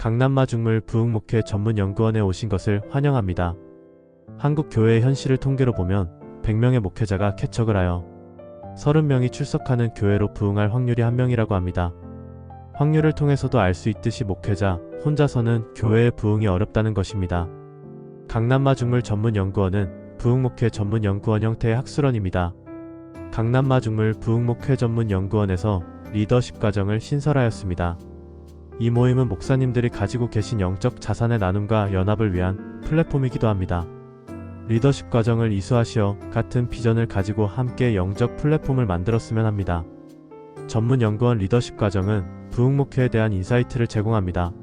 강남마 중물 부흥목회 전문연구원에 오신 것을 환영합니다. 한국 교회의 현실을 통계로 보면 100명의 목회자가 개척을 하여 30명이 출석하는 교회로 부흥할 확률이 1명이라고 합니다. 확률을 통해서도 알 수 있듯이 목회자 혼자서는 교회의 부흥이 어렵다는 것입니다. 강남마 중물 전문연구원은 부흥목회 전문연구원 형태의 학술원입니다. 강남마 중물 부흥목회 전문연구원에서 리더십 과정을 신설하였습니다. 이 모임은 목사님들이 가지고 계신 영적 자산의 나눔과 연합을 위한 플랫폼이기도 합니다. 리더십 과정을 이수하시어 같은 비전을 가지고 함께 영적 플랫폼을 만들었으면 합니다. 전문 연구원 리더십 과정은 부흥목회에 대한 인사이트를 제공합니다.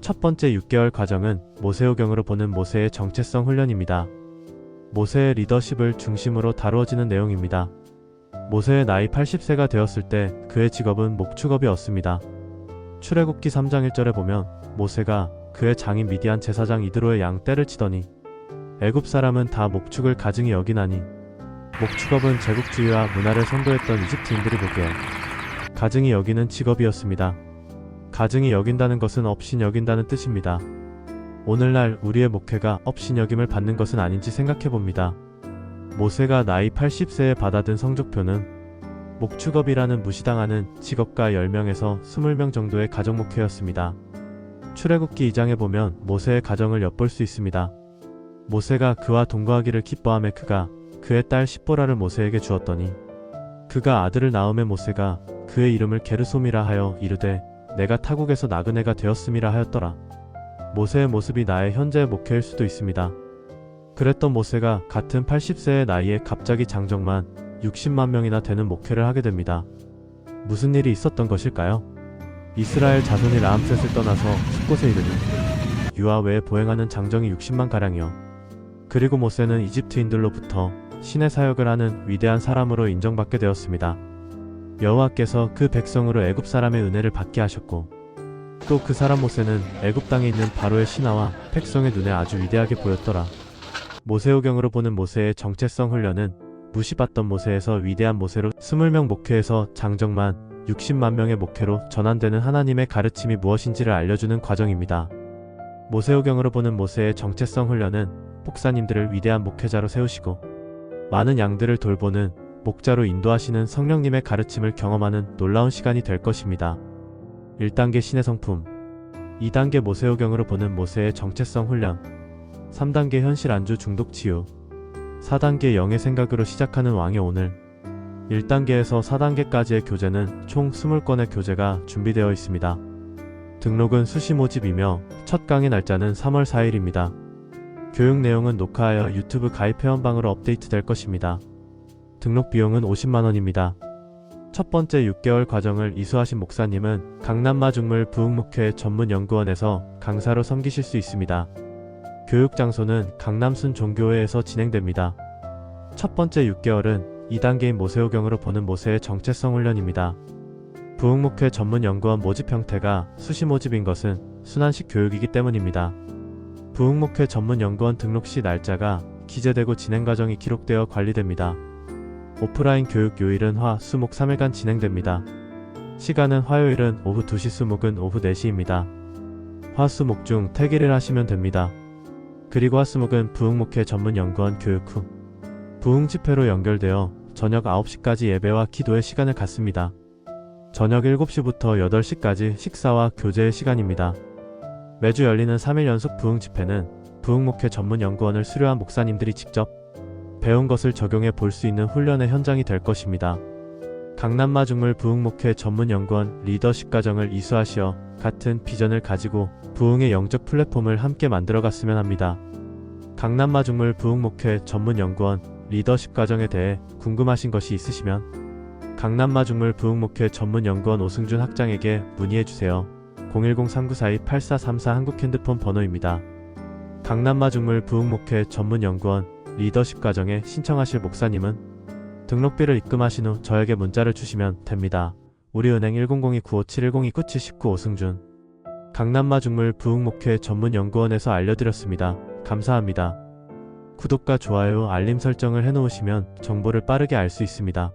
첫 번째 6개월 과정은 모세오경으로 보는 모세의 정체성 훈련입니다. 모세의 리더십을 중심으로 다루어지는 내용입니다. 모세의 나이 80세가 되었을 때 그의 직업은 목축업이었습니다. 출애굽기 3장 1절에 보면 모세가 그의 장인 미디안 제사장 이드로의 양 떼를 치더니 애굽 사람은 다 목축을 가증히 여기나니 목축업은 제국주의와 문화를 선도했던 이집트인들이 보기에 가증히 여기는 직업이었습니다. 가증히 여긴다는 것은 업신 여긴다는 뜻입니다. 오늘날 우리의 목회가 업신 여김을 받는 것은 아닌지 생각해 봅니다. 모세가 나이 80세에 받아든 성적표는 목축업이라는 무시당하는 직업가 10명에서 20명 정도의 가정 목회였습니다. 출애굽기 2장에 보면 모세의 가정을 엿볼 수 있습니다. 모세가 그와 동거하기를 기뻐함에 그가 그의 딸 십보라를 모세에게 주었더니 그가 아들을 낳음에 모세가 그의 이름을 게르솜이라 하여 이르되 내가 타국에서 나그네가 되었음이라 하였더라. 모세의 모습이 나의 현재의 목회일 수도 있습니다. 그랬던 모세가 같은 80세의 나이에 갑자기 장정만 60만 명이나 되는 목회를 하게 됩니다. 무슨 일이 있었던 것일까요? 이스라엘 자손이 라암셋을 떠나서 숲곳에 이르니 유아 외에 보행하는 장정이 60만 가량이요. 그리고 모세는 이집트인들로부터 신의 사역을 하는 위대한 사람으로 인정받게 되었습니다. 여호와께서 그 백성으로 애굽 사람의 은혜를 받게 하셨고 또 그 사람 모세는 애굽 땅에 있는 바로의 신하와 백성의 눈에 아주 위대하게 보였더라. 모세오경으로 보는 모세의 정체성 훈련은 무시받던 모세에서 위대한 모세로 20명 목회에서 장정만 60만 명의 목회로 전환되는 하나님의 가르침이 무엇인지를 알려주는 과정입니다. 모세오경으로 보는 모세의 정체성 훈련은 목사님들을 위대한 목회자로 세우시고 많은 양들을 돌보는 목자로 인도하시는 성령님의 가르침을 경험하는 놀라운 시간이 될 것입니다. 1단계 신의 성품 2단계 모세오경으로 보는 모세의 정체성 훈련 3단계 현실 안주 중독 치유 4단계 영의 생각으로 시작하는 왕의 오늘 1단계에서 4단계까지의 교재는 총 20건의 교재가 준비되어 있습니다. 등록은 수시 모집이며 첫 강의 날짜는 3월 4일입니다. 교육 내용은 녹화하여 유튜브 가입 회원방으로 업데이트 될 것입니다. 등록 비용은 50만원입니다. 첫 번째 6개월 과정을 이수하신 목사님은 강남마 중물 부흥목회 전문연구원에서 강사로 섬기실 수 있습니다. 교육 장소는 강남순 종교회에서 진행됩니다. 첫 번째 6개월은 2단계인 모세오경으로 보는 모세의 정체성 훈련입니다. 부흥목회 전문 연구원 모집 형태가 수시 모집인 것은 순환식 교육이기 때문입니다. 부흥목회 전문 연구원 등록 시 날짜가 기재되고 진행 과정이 기록되어 관리됩니다. 오프라인 교육 요일은 화, 수, 목 3일간 진행됩니다. 시간은 화요일은 오후 2시, 수목은 오후 4시입니다. 화, 수, 목 중 태기를 하시면 됩니다. 그리고 화수목은 부흥목회 전문 연구원 교육 후 부흥 집회로 연결되어 저녁 9시까지 예배와 기도의 시간을 갖습니다. 저녁 7시부터 8시까지 식사와 교제의 시간입니다. 매주 열리는 3일 연속 부흥 집회는 부흥목회 전문 연구원을 수료한 목사님들이 직접 배운 것을 적용해 볼 수 있는 훈련의 현장이 될 것입니다. 강남마 중물 부흥목회 전문연구원 리더십 과정을 이수하시어 같은 비전을 가지고 부흥의 영적 플랫폼을 함께 만들어갔으면 합니다. 강남마 중물 부흥목회 전문연구원 리더십 과정에 대해 궁금하신 것이 있으시면 강남마 중물 부흥목회 전문연구원 오승준 학장에게 문의해주세요. 010-3942-8434 한국 핸드폰 번호입니다. 강남마 중물 부흥목회 전문연구원 리더십 과정에 신청하실 목사님은 등록비를 입금하신 후 저에게 문자를 주시면 됩니다. 우리은행 100-957102-9719 오승준 강남마 중물 부흥목회 전문연구원에서 알려드렸습니다. 감사합니다. 구독과 좋아요, 알림 설정을 해놓으시면 정보를 빠르게 알 수 있습니다.